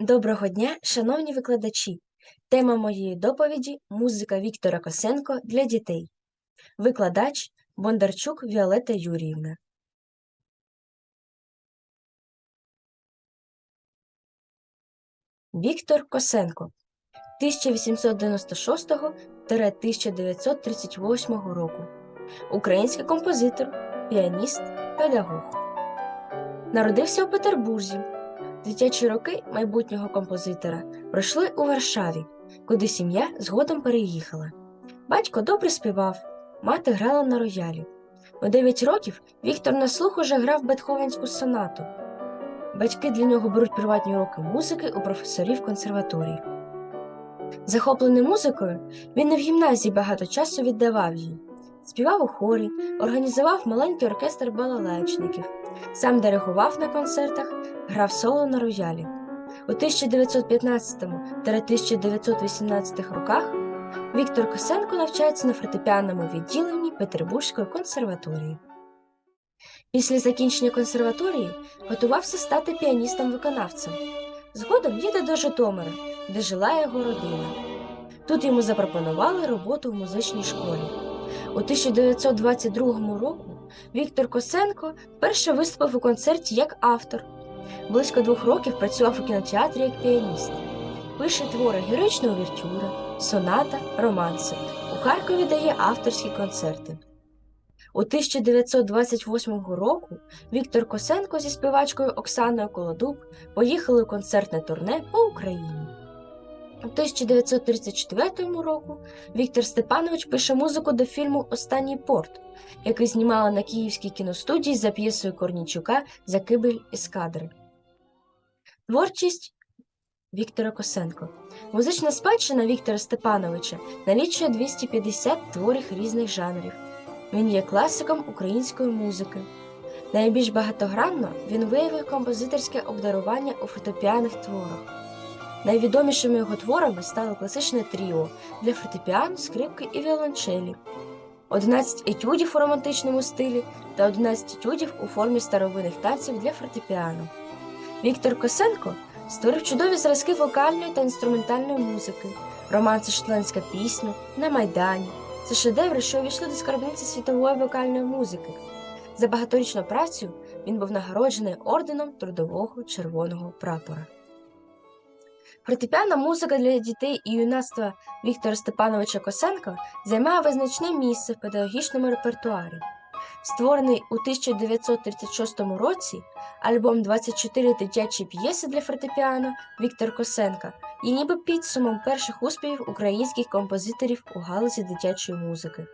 Доброго дня, шановні викладачі! Тема моєї доповіді музика Віктора Косенко для дітей. Викладач Бондарчук Віолета Юріївна. Віктор Косенко 1896-1938 року. Український композитор, піаніст, педагог. Народився у Петербурзі. Дитячі роки майбутнього композитора пройшли у Варшаві, куди сім'я згодом переїхала. Батько добре співав, мати грала на роялі. У 9 років Віктор на слух уже грав Бетховенську сонату. Батьки для нього беруть приватні уроки музики у професорів консерваторії. Захоплений музикою, він не в гімназії багато часу віддавав їй. Співав у хорі, організував маленький оркестр балалайчників, сам диригував на концертах, грав соло на роялі. У 1915-1918 роках Віктор Косенко навчається на фортепіанному відділенні Петербурзької консерваторії. Після закінчення консерваторії готувався стати піаністом-виконавцем. Згодом їде до Житомира, де жила його родина. Тут йому запропонували роботу в музичній школі. У 1922 року Віктор Косенко вперше виступив у концерті як автор. Близько двох років працював у кінотеатрі як піаніст. Пише твори героїчна увертюра, соната, романси. У Харкові дає авторські концерти. У 1928 року Віктор Косенко зі співачкою Оксаною Колодуб поїхали у концертне турне по Україні. У 1934 року Віктор Степанович пише музику до фільму Останній порт, який знімали на Київській кіностудії за п'єсою Корнічука Закибель із кадри. Творчість Віктора Косенко. Музична спадщина Віктора Степановича налічує 250 творів різних жанрів. Він є класиком української музики. Найбільш багатогранно він виявив композиторське обдарування у фортепіаних творах. Найвідомішими його творами стало класичне тріо для фортепіано, скрипки і віолончелі, 11 етюдів у романтичному стилі та 11 етюдів у формі старовинних танців для фортепіано. Віктор Косенко створив чудові зразки вокальної та інструментальної музики, романси Шотландська пісня на Майдані. Це шедеври, що увійшли до скарбниці світової вокальної музики. За багаторічну працю він був нагороджений орденом Трудового Червоного прапора. Фортепіана музика для дітей і юнацтва Віктора Степановича Косенка займає визначне місце в педагогічному репертуарі. Створений у 1936 році альбом 24 дитячі п'єси для фортепіано Віктор Косенка є ніби підсумом перших успіхів українських композиторів у галузі дитячої музики.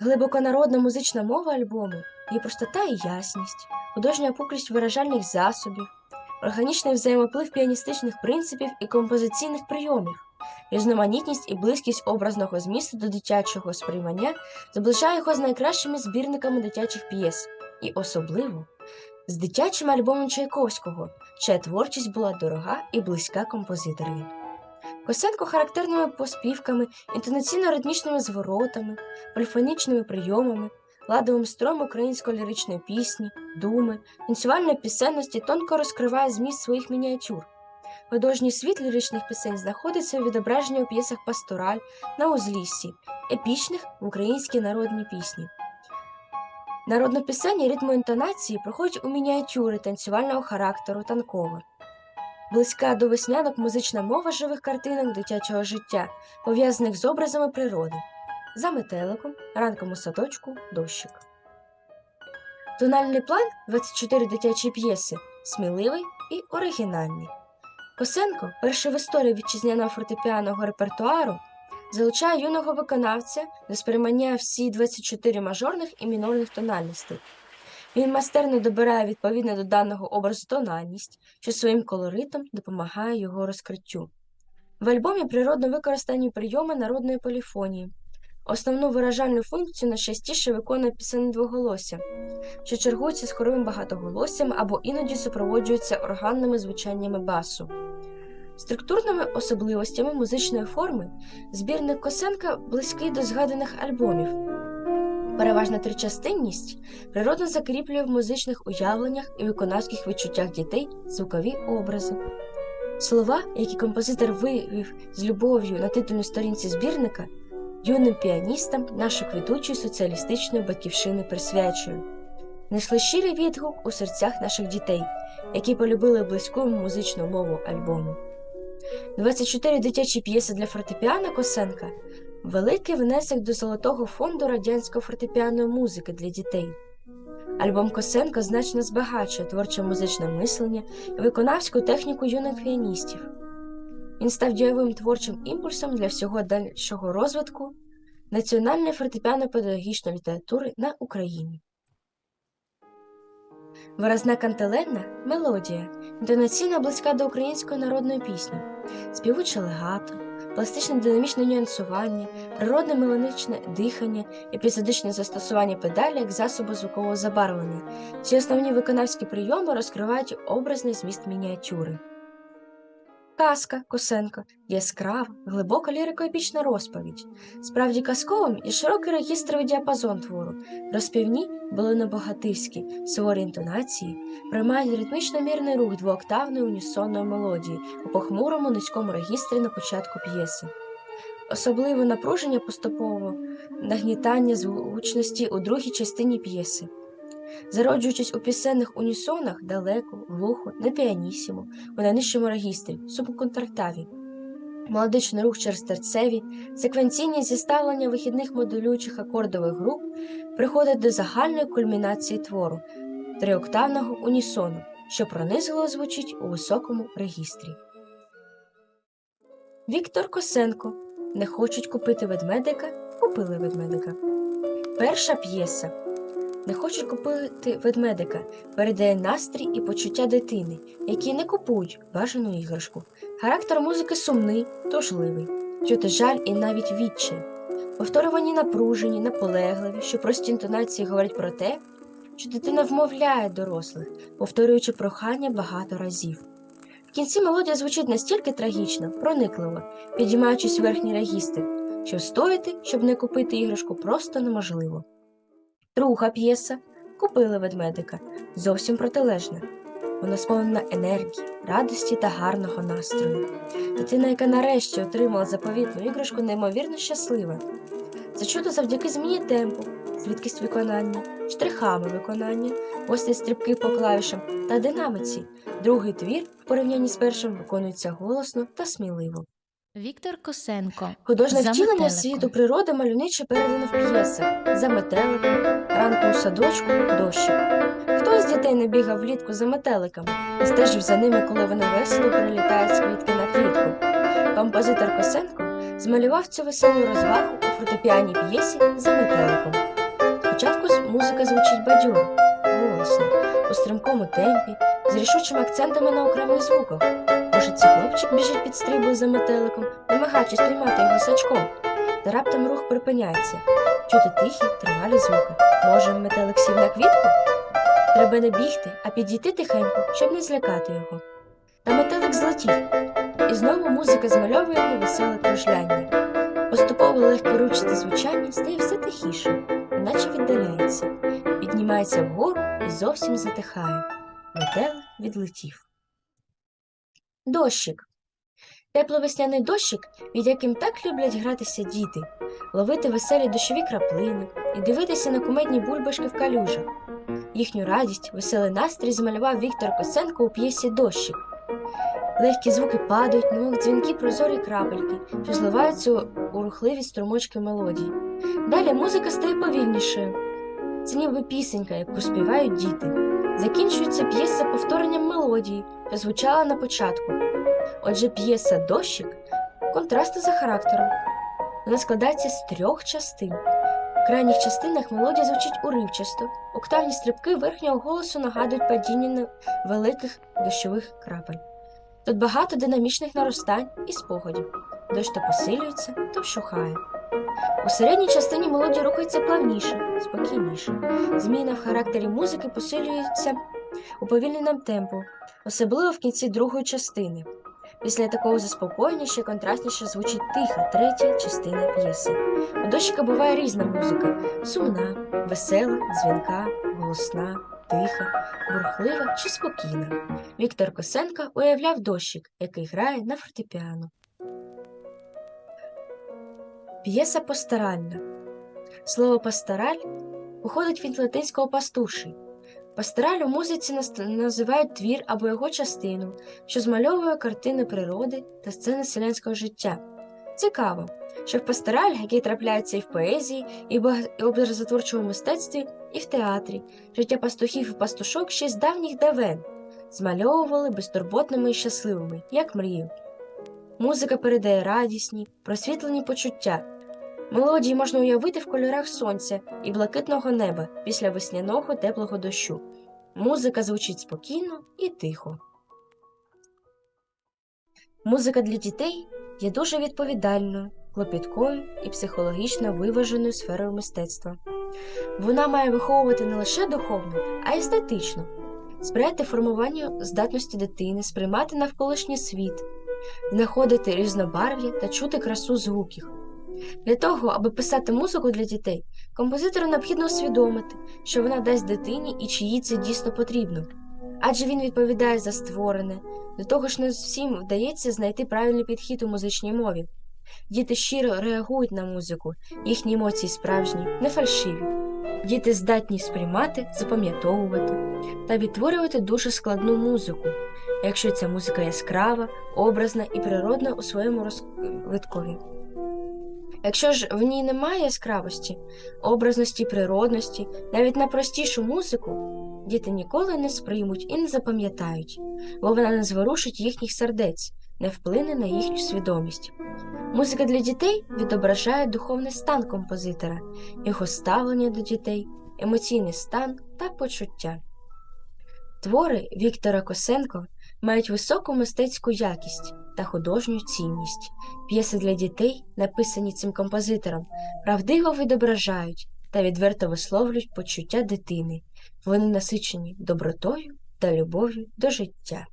Глибоконародна музична мова альбому є простота і ясність, художня опуклість виражальних засобів, органічний взаємоплив піаністичних принципів і композиційних прийомів, різноманітність і близькість образного змісту до дитячого сприймання зближає його з найкращими збірниками дитячих п'єс, і особливо з дитячим альбомом Чайковського, чия творчість була дорога і близька композиторові. Косенко характерними поспівками, інтонаційно-ритмічними зворотами, поліфонічними прийомами, ладовим стром української ліричної пісні, думи, танцювальної пісенності тонко розкриває зміст своїх мініатюр. Художній світ ліричних пісень знаходиться у відображенні у п'єсах Пастораль на узліссі, епічних в українській народній пісні. Народнопісенні ритми інтонації проходять у мініатюри танцювального характеру танково. Близька до веснянок музична мова живих картинок дитячого життя, пов'язаних з образами природи, за метеликом, ранком у садочку, дощик. Тональний план 24 дитячі п'єси сміливий і оригінальний. Косенко, перший в історії вітчизняного фортепіаного репертуару, залучає юного виконавця до сприймання всі 24 мажорних і мінорних тональностей. Він майстерно добирає відповідно до даного образу тональність, що своїм колоритом допомагає його розкриттю. В альбомі природно використані прийоми народної поліфонії. Основну виражальну функцію найчастіше виконує пісенне двоголосся, що чергуються з хоровим багатоголоссям або іноді супроводжуються органними звучаннями басу. Структурними особливостями музичної форми збірник Косенка близький до згаданих альбомів. Переважна тричастинність природно закріплює в музичних уявленнях і виконавських відчуттях дітей звукові образи. Слова, які композитор вивів з любов'ю на титульній сторінці збірника, юним піаністам нашої квітучої соціалістичної батьківщини присвячую. Несли щирий відгук у серцях наших дітей, які полюбили близьку музичну мову альбому. 24 дитячі п'єси для фортепіано Косенка великий внесок до Золотого фонду радянської фортепіаної музики для дітей. Альбом Косенка значно збагачує творче музичне мислення і виконавську техніку юних піаністів. Він став дієвим творчим імпульсом для всього дальшого розвитку національної фортепіано-педагогічної літератури на Україні. Виразна кантелетна мелодія, інтонаційно близька до української народної пісні, співуче легато, пластичне динамічне нюансування, природне мелодичне дихання, епізодичне застосування педалі як засобу звукового забарвлення. Ці основні виконавські прийоми розкривають образний зміст мініатюри. Казка Косенко яскрава, глибока лірико-епічна розповідь. Справді казковим і широкий регістровий діапазон твору. Розпівні були небогатирські, суворі інтонації, приймають ритмічно мірний рух двооктавної унісонної мелодії у похмурому низькому регістрі на початку п'єси. Особливе напруження поступово нагнітання звучності у другій частині п'єси. Зароджуючись у пісенних унісонах далеко, глухо, не піанісімо, у найнижчому регістрі, субконтрактаві, мелодичний рух через терцеві, секвенційні зіставлення вихідних модулюючих акордових груп приходять до загальної кульмінації твору триоктавного унісону, що пронизливо звучить у високому регістрі. Віктор Косенко Не хочуть купити ведмедика, купили ведмедика. Перша п'єса не хочуть купити ведмедика, передає настрій і почуття дитини, які не купують бажану іграшку. Характер музики сумний, тужливий, чути жаль і навіть відчай. Повторювані напружені, наполегливі, що прості інтонації говорять про те, що дитина вмовляє дорослих, повторюючи прохання багато разів. В кінці мелодія звучить настільки трагічно, проникливо, підіймаючись в верхній регістр, що стояти, щоб не купити іграшку, просто неможливо. Друга п'єса Купили ведмедика зовсім протилежна. Вона сповнена енергії, радості та гарного настрою. Дитина, яка нарешті отримала заповітну іграшку, неймовірно щаслива. Це чудо завдяки зміні темпу, звідкість виконання, штрихами виконання, гості стрибки по клавішам та динамиці. Другий твір в порівнянні з першим виконується голосно та сміливо. Віктор Косенко. Художнє За втілення метеликом. світу природи малюниче передано в п'єсах за метеликом, ранку у садочку, дощик. Хто з дітей не бігав влітку за метеликами і стежив за ними, коли вони весело перелітають з квітки на квітку? Композитор Косенко змалював цю веселу розвагу у фортепіаній п'єсі за метеликом. Спочатку музика звучить бадьоро, голосно, у стрімкому темпі, з рішучими акцентами на окремих звуках. Може, хлопчик біжить під стрибою за метеликом, намагаючись піймати його сачком. Та раптом рух припиняється. Чути тихі, тривалі звуки. Може, метелик сів на квітку? Треба не бігти, а підійти тихенько, щоб не злякати його. Та метелик злетів, і знову музика змальовує його веселе кружляння. Поступово легке ручне звучання стає все тихіше, наче віддаляється, піднімається вгору і зовсім затихає. Метелик відлетів. Дощик. Тепловесняний дощик, від яким так люблять гратися діти, ловити веселі дощові краплини і дивитися на кумедні бульбашки в калюжах. Їхню радість, веселий настрій змалював Віктор Косенко у п'єсі Дощик. Легкі звуки падають, немов дзвінки прозорі крапельки, що зливаються у рухливі струмочки мелодії. Далі музика стає повільнішою. Це ніби пісенька, яку співають діти. Закінчується п'єса повторенням мелодії, що звучала на початку. Отже, п'єса Дощик контрасти за характером. Вона складається з трьох частин. В крайніх частинах мелодія звучить уривчасто, октавні стрибки верхнього голосу нагадують падіння великих дощових крапель. Тут багато динамічних наростань і спогадів. Дощ то посилюється, то вщухає. У середній частині мелодія рухається плавніше, спокійніше. Зміна в характері музики посилюється уповільненим темпом, особливо в кінці другої частини. Після такого заспокоєння ще контрастніше звучить тиха третя частина п'єси. У дощика буває різна музика: сумна, весела, дзвінка, голосна, тиха, бурхлива чи спокійна. Віктор Косенко уявляв дощик, який грає на фортепіано. П'єса пасторальна. Слово пастораль походить від латинського пастуший. Пастораль у музиці називають твір або його частину, що змальовує картини природи та сцени селянського життя. Цікаво, що в пастораль, який трапляється і в поезії, і в образотворчому мистецтві, і в театрі, життя пастухів і пастушок ще з давніх давен змальовували безтурботними і щасливими, як мрію. Музика передає радісні, просвітлені почуття. Мелодії можна уявити в кольорах сонця і блакитного неба після весняного теплого дощу. Музика звучить спокійно і тихо. Музика для дітей є дуже відповідальною, клопіткою і психологічно виваженою сферою мистецтва. Вона має виховувати не лише духовно, а й естетично, сприяти формуванню здатності дитини, сприймати навколишній світ, знаходити різнобарв'я та чути красу звуків. Для того, аби писати музику для дітей, композитору необхідно усвідомити, що вона дасть дитині і чи їй це дійсно потрібно. Адже він відповідає за створене, до того ж не всім вдається знайти правильний підхід у музичній мові. Діти щиро реагують на музику, їхні емоції справжні, не фальшиві. Діти здатні сприймати, запам'ятовувати та відтворювати дуже складну музику, якщо ця музика яскрава, образна і природна у своєму розвиткові. Якщо ж в ній немає яскравості, образності, природності, навіть найпростішу музику, діти ніколи не сприймуть і не запам'ятають, бо вона не зворушить їхніх сердець, не вплине на їхню свідомість. Музика для дітей відображає духовний стан композитора, його ставлення до дітей, емоційний стан та почуття. Твори Віктора Косенко мають високу мистецьку якість та художню цінність. П'єси для дітей, написані цим композитором, правдиво відображають та відверто висловлюють почуття дитини. Вони насичені добротою та любов'ю до життя.